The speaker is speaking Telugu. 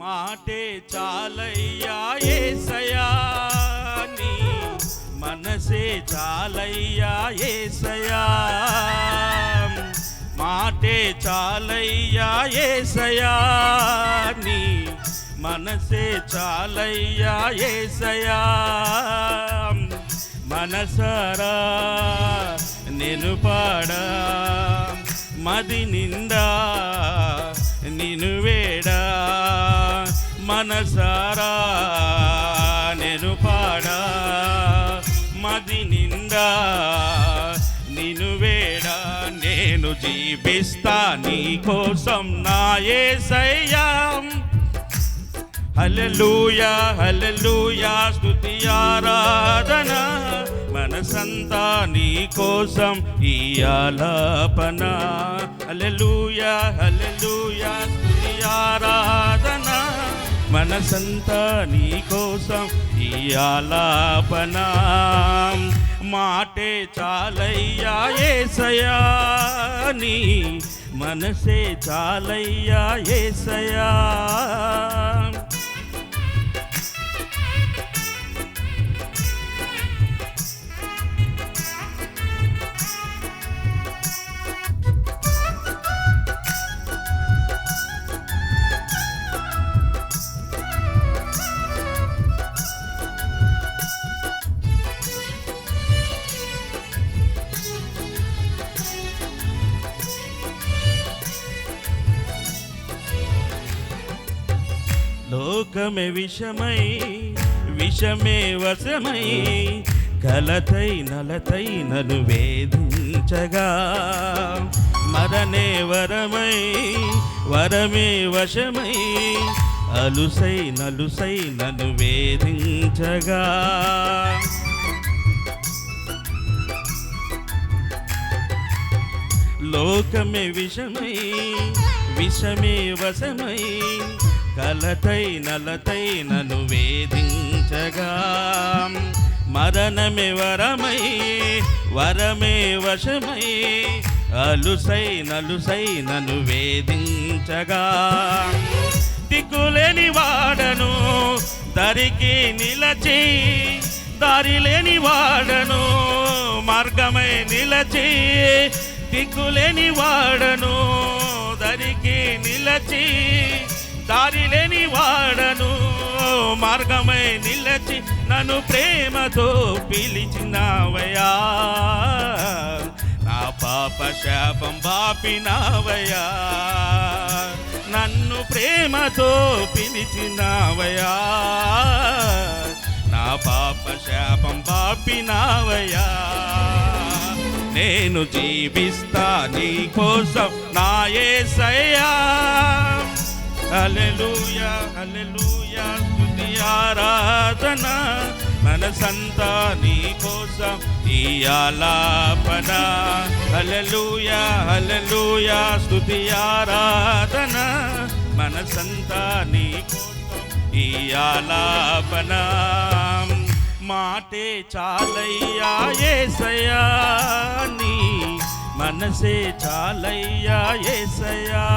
మాటే చాలయ్యా ఏసయా నీ మనసే చాలయ్యా ఏసయా మాటే చాలయ్యా ఏసయా నీ మనసే చాలయ్యా ఏసయా మనసరా నేను పాడా మది నిండా నిను మనసారా నేను పాడా మది నిండా నిను వేడా నేను జీవిస్తా నీ కోసం నా ఏసయ్యా. హల్లెలూయా హల్లెలూయా స్తుతి ఆరాధన మనసంతా నీ కోసం ఈ ఆలాపన. హల్లెలూయా హల్లెలూయా. మనసంతా నీ కోసం ఈ ఆలాపన. మాటే చాలయ్యా ఏసయా నీ మనసే చాలయ్యా ఏసయా. లోకమే విషమై విషమే వశమై కలతై నలతై నను వేధించగా. మరణే వరమై వరమే వశమై అలుసై నలుసై నను వేధించగా. లోకమే విషమై విషమే వశమై కలతై నలతై నను వేధించగా. మరణమే వరమై వరమే వశమై అలుసై నలుసై నను వేధించగా. దిక్కులేని వాడను దరికి నిలచి దారి లేని వాడను మార్గమై నిలచి దిక్కులేని వాడను దరికి నిలచి దారి లేని వాడను. మార్గమై నిలచి నన్ను ప్రేమతో పిలిచినావయా నా పాప శాపం బాపినావయా నన్ను ప్రేమతో పిలిచినావయా నా పాప శాపం బాపినావయా నేను జీవిస్తా నీ కోసం నా సయ్యా హల్లెలూయా హల్లెలూయా స్తుతి ఆరాధన. మనసంతా నీ కోసం ఈ ఆలాపన. హల్లెలూయా హల్లెలూయా స్తుతి ఆరాధన. మనసంతా నీ కోసం ఈ ఆలాపన. మాటే చాలయ్యా ఏసయ్యా నీ మనసే చాలయ్యా ఏసయ్యా.